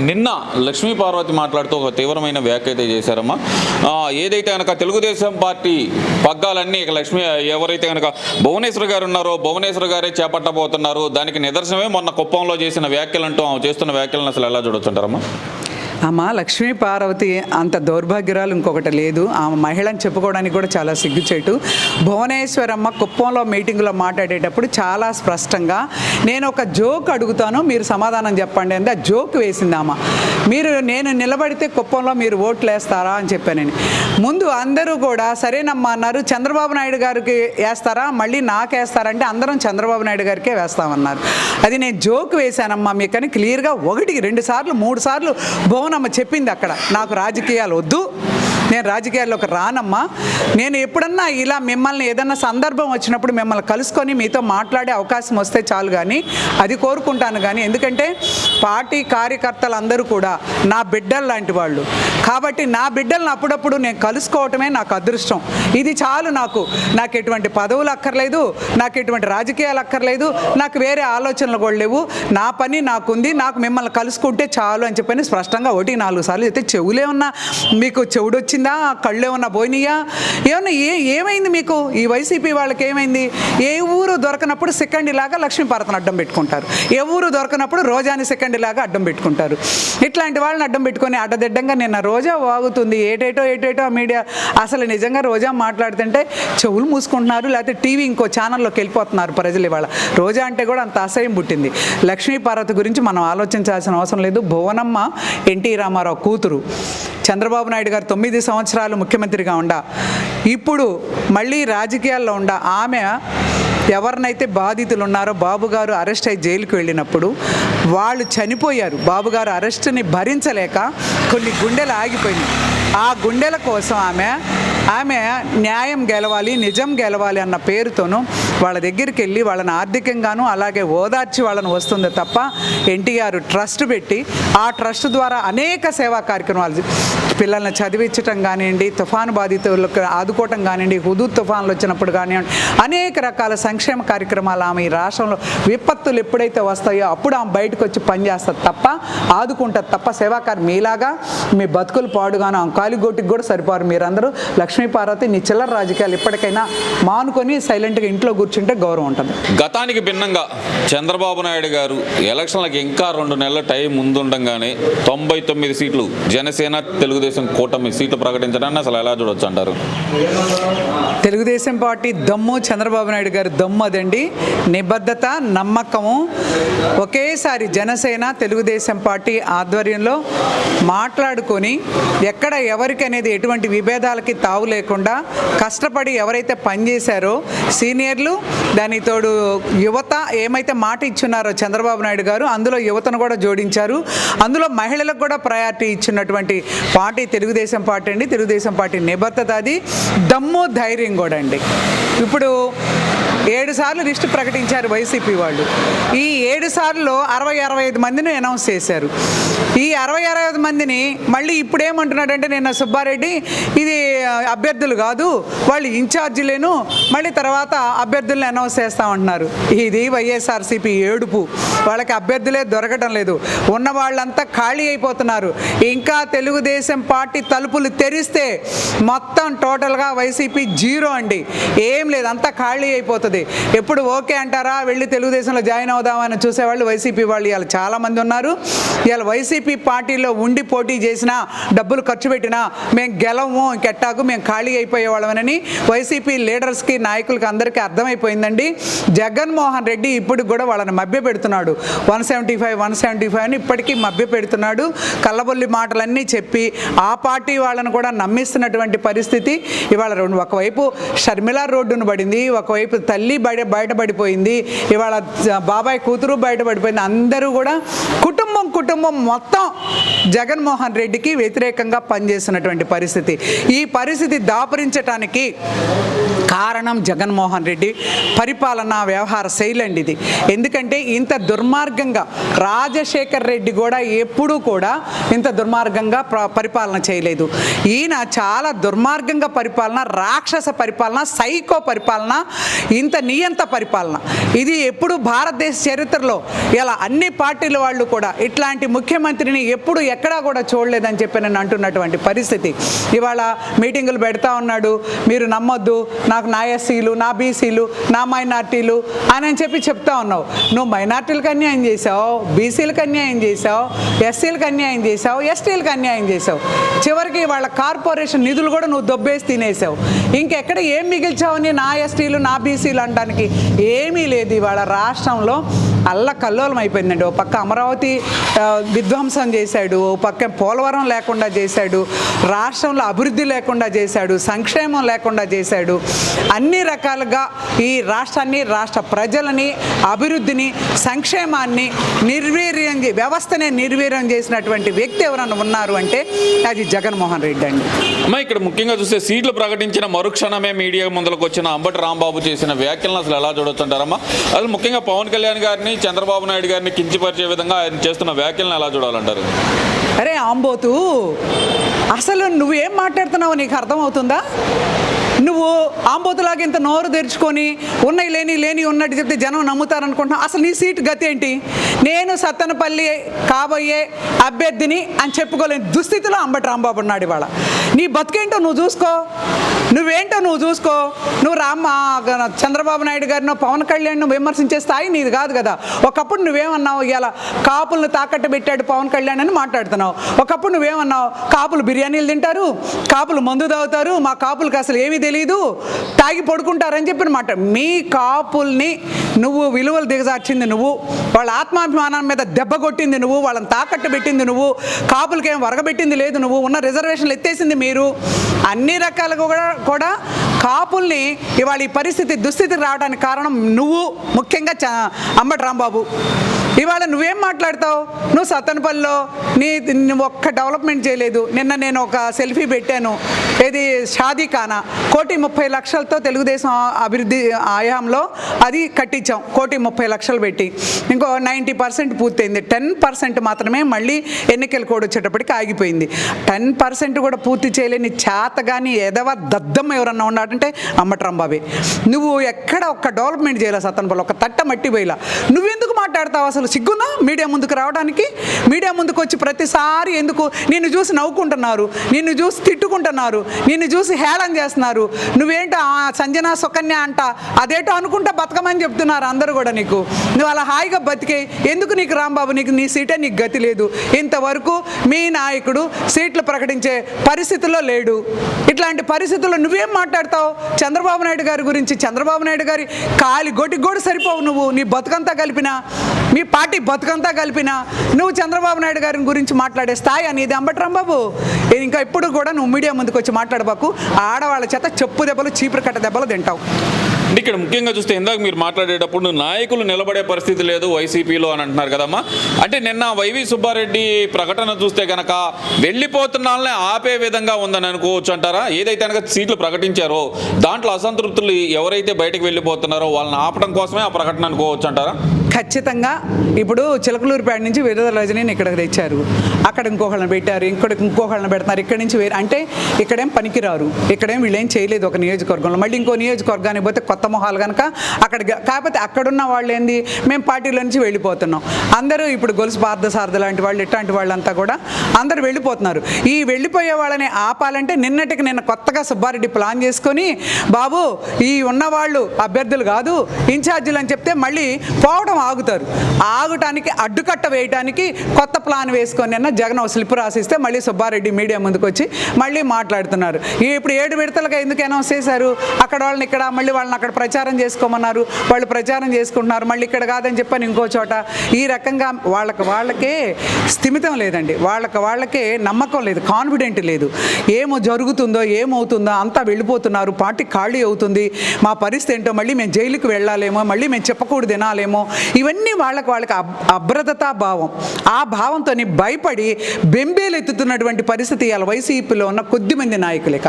నిన్న లక్ష్మీ పార్వతి మాట్లాడుతూ ఒక తీవ్రమైన వ్యాఖ్య అయితే చేశారమ్మా ఏదైతే కనుక తెలుగుదేశం పార్టీ పగ్గాలన్నీ ఇక లక్ష్మీ ఎవరైతే కనుక భువనేశ్వర్ గారు ఉన్నారో భువనేశ్వర్ గారే చేపట్టబోతున్నారు దానికి నిదర్శనమే మొన్న కుప్పంలో చేసిన వ్యాఖ్యలు అంటూ ఆమె చేస్తున్న వ్యాఖ్యలను అసలు ఎలా చూడొచ్చుంటారమ్మా అమ్మ లక్ష్మీ పార్వతి అంత దౌర్భాగ్యరాలు ఇంకొకటి లేదు. ఆమె మహిళని చెప్పుకోవడానికి కూడా చాలా సిగ్గుచేటు. భువనేశ్వరమ్మ కుప్పంలో మీటింగ్లో మాట్లాడేటప్పుడు చాలా స్పష్టంగా నేను ఒక జోక్ అడుగుతాను మీరు సమాధానం చెప్పండి అంటే ఆ జోక్ వేసింది ఆమె. మీరు నేను నిలబడితే కుప్పంలో మీరు ఓట్లు వేస్తారా అని చెప్పానని. ముందు అందరూ కూడా సరేనమ్మా అన్నారు. చంద్రబాబు నాయుడు గారికి వేస్తారా? మళ్ళీ నాకేస్తారంటే అందరం చంద్రబాబు నాయుడు గారికే వేస్తామన్నారు. అది నేను జోక్ వేశానమ్మా మీకని క్లియర్గా ఒకటికి రెండు సార్లు మూడు సార్లు భువన భువనమ్మ చెప్పింది అక్కడ. నాకు రాజకీయాలు వద్దు. నేను రాజకీయాల్లోకి రానమ్మా. నేను ఎప్పుడన్నా ఇలా మిమ్మల్ని ఏదన్నా సందర్భం వచ్చినప్పుడు మిమ్మల్ని కలుసుకొని మీతో మాట్లాడే అవకాశం వస్తే చాలు కానీ అది కోరుకుంటాను కానీ ఎందుకంటే పార్టీ కార్యకర్తలు అందరూ కూడా నా బిడ్డలు లాంటి వాళ్ళు. కాబట్టి నా బిడ్డలను అప్పుడప్పుడు నేను కలుసుకోవటమే నాకు అదృష్టం. ఇది చాలు నాకు. నాకు ఎటువంటి పదవులు అక్కర్లేదు నాకు ఎటువంటి రాజకీయాలు అక్కర్లేదు నాకు వేరే ఆలోచనలు కూడా లేవు. నా పని నాకుంది నాకు మిమ్మల్ని కలుసుకుంటే చాలు అని చెప్పని స్పష్టంగా ఒకటి నాలుగు సార్లు అయితే చెవులే ఉన్నా. మీకు చెవుడు వచ్చిందా కళ్ళే ఏమన్నా పోయినాయా? ఏమన్నా ఏ ఏమైంది మీకు? ఈ వైసీపీ వాళ్ళకి ఏమైంది? ఏ ఊరు దొరకనప్పుడు సెకండ్ ఇలాగా లక్ష్మీ అడ్డం పెట్టుకుంటారు. ఏ ఊరు దొరకనప్పుడు రోజాని సెకండ్ ఇలాగా అడ్డం పెట్టుకుంటారు. ఇట్లాంటి వాళ్ళని అడ్డం పెట్టుకొని అడ్డదిడ్డంగా నిన్న రోజా వాగుతుంది. ఏటేటో ఏటేటో మీడియా అసలు నిజంగా రోజా మాట్లాడుతుంటే చెవులు మూసుకుంటున్నారు లేకపోతే టీవీ ఇంకో ఛానల్లోకి వెళ్ళిపోతున్నారు ప్రజలు ఇవాళ. రోజా అంటే కూడా అంత అసహ్యం పుట్టింది. లక్ష్మీ పార్వతి గురించి మనం ఆలోచించాల్సిన అవసరం లేదు. భువనమ్మ ఎన్టీ రామారావు కూతురు. చంద్రబాబు నాయుడు గారు తొమ్మిది సంవత్సరాలు ముఖ్యమంత్రిగా ఉండ. ఇప్పుడు మళ్ళీ రాజకీయాల్లో ఉండ. ఆమె ఎవరినైతే బాధితులు ఉన్నారో బాబు గారు అరెస్ట్ అయ్యి జైలుకు వెళ్ళినప్పుడు వాళ్ళు చనిపోయారు. బాబుగారు అరెస్ట్ని భరించలేక కొన్ని గుండెలు ఆగిపోయినాయి. ఆ గుండెల కోసం ఆమె ఆమె న్యాయం గెలవాలి నిజం గెలవాలి అన్న పేరుతోనూ వాళ్ళ దగ్గరికి వెళ్ళి వాళ్ళని ఆర్థికంగాను అలాగే ఓదార్చి వాళ్ళని వస్తుంది తప్ప ఎన్టీఆర్ ట్రస్ట్ పెట్టి ఆ ట్రస్ట్ ద్వారా అనేక సేవా కార్యక్రమాలు పిల్లల్ని చదివించటం కానివ్వండి తుఫాను బాధితులకు ఆదుకోవటం కానివ్వండి హుదూ తుఫాన్లు వచ్చినప్పుడు కానివ్వండి అనేక రకాల సంక్షేమ కార్యక్రమాలు ఆమె ఈ రాష్ట్రంలో విపత్తులు ఎప్పుడైతే వస్తాయో అప్పుడు ఆమె బయటకు వచ్చి పనిచేస్తుంది తప్ప ఆదుకుంటుంది తప్ప సేవాకారు మీలాగా మీ బతుకులు పాడుగాను ఆమె కాలిగోటికి కూడా సరిపోరు మీరందరూ. లక్ష్మీ పార్వతి నీ చిల్లర రాజకీయాలు ఇప్పటికైనా మానుకొని సైలెంట్గా ఇంట్లో కూర్చుంటే గౌరవం ఉంటుంది. గతానికి భిన్నంగా చంద్రబాబు నాయుడు గారు ఎలక్షన్లకు ఇంకా రెండు నెలల టైం ముందుండగానే తొంభై తొమ్మిది సీట్లు జనసేన తెలుగుదేశం కూటమి సీట్లు ప్రకటించడాన్ని అసలు ఎలా చూడొచ్చు అంటారు? తెలుగుదేశం పార్టీ దమ్ము చంద్రబాబు నాయుడు గారి దమ్ము అదండి. నిబద్ధత నమ్మకము. ఒకేసారి జనసేన తెలుగుదేశం పార్టీ ఆధ్వర్యంలో మాట్లాడుకొని ఎక్కడ ఎవరికి అనేది ఎటువంటి విభేదాలకి తావు లేకుండా కష్టపడి ఎవరైతే పనిచేశారో సీనియర్లు దాని తోడు యువత ఏమైతే మాట ఇచ్చున్నారో చంద్రబాబు నాయుడు గారు అందులో యువతను కూడా జోడించారు. అందులో మహిళలకు కూడా ప్రయారిటీ ఇచ్చినటువంటి పార్టీ తెలుగుదేశం పార్టీ అండి. తెలుగుదేశం పార్టీ నిబద్ధత అది. దమ్ము ధైర్యం కూడా అండి. ఇప్పుడు ఏడు సార్లు లిస్టు ప్రకటించారు వైసీపీ వాళ్ళు. ఈ ఏడు సార్లు అరవై అరవై ఐదు మందిని అనౌన్స్ చేశారు. ఈ అరవై అరవై ఐదు మందిని మళ్ళీ ఇప్పుడు ఏమంటున్నాడంటే నిన్న సుబ్బారెడ్డి ఇది అభ్యర్థులు కాదు వాళ్ళు ఇన్ఛార్జీలేను మళ్ళీ తర్వాత అభ్యర్థులను అనౌన్స్ చేస్తామంటున్నారు. ఇది వైఎస్ఆర్సీపీ ఏడుపు. వాళ్ళకి అభ్యర్థులే దొరకటం లేదు. ఉన్న వాళ్ళంతా ఖాళీ అయిపోతున్నారు. ఇంకా తెలుగుదేశం పార్టీ తలుపులు తెరిస్తే మొత్తం టోటల్గా వైసీపీ జీరో అండి. ఏం లేదు అంతా ఖాళీ అయిపోతుంది. ఎప్పుడు ఓకే అంటారా? వెళ్ళి తెలుగుదేశంలో జాయిన్ అవుదామని చూసేవాళ్ళు వైసీపీ వాళ్ళు. ఇవాళ చాలామంది ఉన్నారు. ఇవాళ వైసీపీ పార్టీలో ఉండి పోటీ చేసినా డబ్బులు ఖర్చు పెట్టినా మేము గెలవము కెట్టాకు మేము ఖాళీ అయిపోయేవాళ్ళమని వైసీపీ లీడర్స్కి నాయకులకి అందరికీ అర్థమైపోయిందండి. జగన్మోహన్ రెడ్డి ఇప్పుడు కూడా వాళ్ళని మభ్య పెడుతున్నాడు. One seventy five one seventy five అని ఇప్పటికీ మభ్య పెడుతున్నాడు. కళ్ళబొల్లి మాటలన్నీ చెప్పి ఆ పార్టీ వాళ్ళను కూడా నమ్మిస్తున్నటువంటి పరిస్థితి. ఇవాళ రెండు ఒకవైపు షర్మిలా రోడ్డును పడింది ఒకవైపు తల్లి బయట బయటపడిపోయింది ఇవాళ బాబాయ్ కూతురు బయటపడిపోయింది. అందరూ కూడా కుటుంబం కుటుంబం మొత్తం జగన్మోహన్ రెడ్డికి వ్యతిరేకంగా పనిచేస్తున్నటువంటి పరిస్థితి. ఈ పరిస్థితి దాపరించటానికి కారణం జగన్మోహన్ రెడ్డి. పరిపాలన వ్యవహార శైలి అండి ఇది. ఎందుకంటే ఇంత దుర్మార్గంగా రాజశేఖర్ రెడ్డి కూడా ఎప్పుడూ కూడా ఇంత దుర్మార్గంగా పరిపాలన చేయలేదు. ఈయన చాలా దుర్మార్గంగా పరిపాలన రాక్షస పరిపాలన సైకో పరిపాలన ఇంత నియంత పరిపాలన. ఇది ఎప్పుడు భారతదేశ చరిత్రలో ఇలా అన్ని పార్టీల వాళ్ళు కూడా ఇట్లాంటి ముఖ్యమంత్రిని ఎప్పుడు ఎక్కడా కూడా చూడలేదని చెప్పి నేను అంటున్నటువంటి పరిస్థితి. ఇవాళ మీటింగులు పెడతా ఉన్నాడు. మీరు నమ్మొద్దు. నాకు నా ఎస్సీలు నా బీసీలు నా మైనార్టీలు అని అని చెప్పి చెప్తా ఉన్నావు. నువ్వు మైనార్టీలకు అన్యాయం చేసావు బీసీలకు అన్యాయం చేసావు ఎస్సీలకు అన్యాయం చేసావు ఎస్టీలకు అన్యాయం చేసావు చివరికి వాళ్ళ కార్పొరేషన్ నిధులు కూడా నువ్వు దొబ్బేసి తినేసావు. ఇంకెక్కడ ఏం మిగిల్చావని నా ఎస్టీలు నా బీసీలు అనడానికి? ఏమీ లేదు ఇవాళ రాష్ట్రంలో అల్ల కల్లోలం అయిపోయిందండి. ఓ పక్క అమరావతి విధ్వంసం చేశాడు ఓ పక్క పోలవరం లేకుండా చేశాడు రాష్ట్రంలో అభివృద్ధి లేకుండా చేశాడు సంక్షేమం లేకుండా చేశాడు. అన్ని రకాలుగా ఈ రాష్ట్రాన్ని రాష్ట్ర ప్రజలని అభివృద్ధిని సంక్షేమాన్ని నిర్వీర్యం వ్యవస్థనే నిర్వీర్యం చేసినటువంటి వ్యక్తి ఎవరైనా ఉన్నారు అంటే అది జగన్మోహన్ రెడ్డి అండి. అమ్మా ఇక్కడ ముఖ్యంగా చూస్తే సీట్లు ప్రకటించిన మరుక్షణమే మీడియా ముందుకు వచ్చిన అంబటి రాంబాబు చేసిన వ్యాఖ్యలను అసలు ఎలా చూడొచ్చంటారమ్మా? అసలు ముఖ్యంగా పవన్ కళ్యాణ్ గారిని చంద్రబాబు నాయుడు గారిని కించపరిచే విధంగా ఆయన చేస్తున్న వ్యాఖ్యలను ఎలా చూడాలంటారు? అరే ఆంబోతు అసలు నువ్వేం మాట్లాడుతున్నావు నీకు అర్థమవుతుందా? నువ్వు ఆంబోతులాగా ఇంత నోరు తెరుచుకొని ఉన్నాయి లేని లేని ఉన్నట్టు చెప్తే జనం నమ్ముతారనుకుంటున్నావు? అసలు నీ సీటు గతి ఏంటి? నేను సత్తనపల్లి కాబోయే అభ్యర్థిని అని చెప్పుకోలేని దుస్థితిలో అంబటి రాంబాబు ఉన్నాడు ఇవాళ. నీ బతికేంటో నువ్వు చూసుకో. నువ్వేంటో నువ్వు చూసుకో. నువ్వు రామ్మ చంద్రబాబు నాయుడు గారినో పవన్ కళ్యాణ్ విమర్శించే స్థాయి నీది కాదు కదా. ఒకప్పుడు నువ్వేమన్నావు ఇవాళ కాపులను తాకట్టు పెట్టాడు పవన్ కళ్యాణ్ అని మాట్లాడుతున్నావు. ఒకప్పుడు నువ్వేమన్నావు కాపులు బిర్యానీలు తింటారు కాపులు మందు తాగుతారు మా కాపులకు అసలు ఏమీ తెలియదు తాగి పడుకుంటారని చెప్పిన మాట. మీ కాపుల్ని నువ్వు విలువలు దిగజార్చింది నువ్వు వాళ్ళ ఆత్మాభిమానం మీద దెబ్బ కొట్టింది నువ్వు వాళ్ళని తాకట్టు పెట్టింది నువ్వు కాపులకేం వరగబెట్టింది లేదు నువ్వు ఉన్న రిజర్వేషన్లు ఎత్తేసింది మీరు అన్ని రకాలుగా కూడా కూడా కాపుల్ని ఇవాళ ఈ పరిస్థితి దుస్థితికి రావడానికి కారణం నువ్వు ముఖ్యంగా అమ్మటి రాంబాబు. ఇవాళ నువ్వేం మాట్లాడతావు? నువ్వు సత్తనపల్లిలో నీ నువ్వు ఒక్క డెవలప్మెంట్ చేయలేదు. నిన్న నేను ఒక సెల్ఫీ పెట్టాను. ఏది షాదీ ఖానా. కోటి ముప్పై లక్షలతో తెలుగుదేశం అభివృద్ధి ఆయాంలో అది కట్టించాం. కోటి ముప్పై లక్షలు పెట్టి. ఇంకో నైంటీ పర్సెంట్ పూర్తయింది. టెన్ పర్సెంట్ మాత్రమే మళ్ళీ ఎన్నికల కోడ్ వచ్చేటప్పటికి ఆగిపోయింది. టెన్ పర్సెంట్ కూడా పూర్తి చేయలేని చేత కానీ ఎదవ దద్దమ్మ ఎవరన్నా ఉన్నాడంటే అమ్మట్రంబాబే నువ్వు ఎక్కడ ఒక్క డెవలప్మెంట్ చేయలే సత్తనపల్లి ఒక తట్ట మట్టి పోయిలా. నువ్వెందుకు మాట్లాడతావు అసలు? సిగ్గుందా? మీడియా ముందుకు రావడానికి? మీడియా ముందుకు వచ్చి ప్రతిసారి ఎందుకు? నిన్ను చూసి నవ్వుకుంటున్నారు. నిన్ను చూసి తిట్టుకుంటున్నారు. నిన్ను చూసి హేళన చేస్తున్నారు. నువ్వేంటో సంజన సుకన్య అంట? అదేటో అనుకుంటా బతకమని చెప్తున్నారు అందరూ కూడా నీకు. నువ్వు అలా హాయిగా బతికే ఎందుకు నీకు రాంబాబు? నీకు నీ సీటే నీకు గతి లేదు. ఇంతవరకు మీ నాయకుడు సీట్లు ప్రకటించే పరిస్థితుల్లో లేడు. ఇట్లాంటి పరిస్థితుల్లో నువ్వేం మాట్లాడతావు? చంద్రబాబు నాయుడు గారి గురించి చంద్రబాబు నాయుడు గారి కాలి గొటికి కూడా సరిపోవు నువ్వు. నీ బతుకంతా కలిపినా. మీ పార్టీ బతుకంతా కలిపినా నువ్వు చంద్రబాబు నాయుడు గారిని గురించి మాట్లాడే స్థాయి అనేది అంబట్రాంబాబు. ఇంకా ఇప్పుడు కూడా నువ్వు మీడియా ముందుకు వచ్చి మాట్లాడబాకు. ఆడవాళ్ళ చేత చెప్పు దెబ్బలు చీపురు కట్ట దెబ్బలు తింటావు. ఇక్కడ ముఖ్యంగా చూస్తే ఇందాక మీరు మాట్లాడేటప్పుడు నాయకులు నిలబడే పరిస్థితి లేదు వైసీపీలో అని అంటున్నారు కదమ్మా. అంటే నిన్న వైవి సుబ్బారెడ్డి ప్రకటన చూస్తే గనక వెళ్ళిపోతున్నాళ్ళని ఆపే విధంగా ఉందని అనుకోవచ్చు అంటారా? ఏదైతే కనుక సీట్లు ప్రకటించారో దాంట్లో అసంతృప్తులు ఎవరైతే బయటకు వెళ్ళిపోతున్నారో వాళ్ళని ఆపడం కోసమే ఆ ప్రకటన అనుకోవచ్చు అంటారా? ఖచ్చితంగా ఇప్పుడు చిలకలూరుపేట నుంచి విడుదల రజనీని ఇక్కడికి తెచ్చారు. అక్కడ ఇంకొకళ్ళని పెట్టారు ఇంకొకటి ఇంకొకళ్ళని పెడతారు ఇక్కడి నుంచి వేరే అంటే ఇక్కడేం పనికిరారు. ఇక్కడేం వీళ్ళేం చేయలేదు ఒక నియోజకవర్గంలో. మళ్ళీ ఇంకో నియోజకవర్గానికి పోతే కొత్త మొహాలు కనుక అక్కడ కాకపోతే అక్కడున్న వాళ్ళు ఏంది? మేము పార్టీల నుంచి వెళ్ళిపోతున్నాం. అందరూ ఇప్పుడు గొలుసు పార్థసారథి లాంటి వాళ్ళు ఇట్లాంటి వాళ్ళంతా కూడా అందరూ వెళ్ళిపోతున్నారు. ఈ వెళ్ళిపోయే వాళ్ళని ఆపాలంటే నిన్నటికి నిన్న కొత్తగా సుబ్బారెడ్డి ప్లాన్ చేసుకొని బాబు ఈ ఉన్నవాళ్ళు అభ్యర్థులు కాదు ఇన్ఛార్జీలు అని చెప్తే మళ్ళీ పోవడం ఆగుతారు. ఆగటానికి అడ్డుకట్ట వేయటానికి కొత్త ప్లాన్ వేసుకొని అన్న జగన్ ఒక స్లిప్ రాసిస్తే మళ్ళీ సుబ్బారెడ్డి మీడియా ముందుకు వచ్చి మళ్ళీ మాట్లాడుతున్నారు. ఇప్పుడు ఏడు విడతలుగా ఎందుకు అనౌన్స్ చేశారు? అక్కడ వాళ్ళని ఇక్కడ మళ్ళీ వాళ్ళని అక్కడ ప్రచారం చేసుకోమన్నారు. వాళ్ళు ప్రచారం చేసుకుంటున్నారు. మళ్ళీ ఇక్కడ కాదని చెప్పని ఇంకో చోట. ఈ రకంగా వాళ్ళకి వాళ్ళకే స్థిమితం లేదండి. వాళ్ళకి వాళ్ళకే నమ్మకం లేదు. కాన్ఫిడెంట్ లేదు. ఏమో జరుగుతుందో ఏమవుతుందో అంతా వెళ్ళిపోతున్నారు. పార్టీ ఖాళీ అవుతుంది. మా పరిస్థితి ఏంటో మళ్ళీ మేము జైలుకి వెళ్ళాలేమో మళ్ళీ మేము చెప్పకూడదు తినాలేమో ఇవన్నీ వాళ్ళకు వాళ్ళకి అబ్ అభ్రదతా భావం. ఆ భావంతో భయపడి బెంబేలు ఎత్తుతున్నటువంటి పరిస్థితి ఇవాళ వైసీపీలో ఉన్న కొద్దిమంది నాయకులిక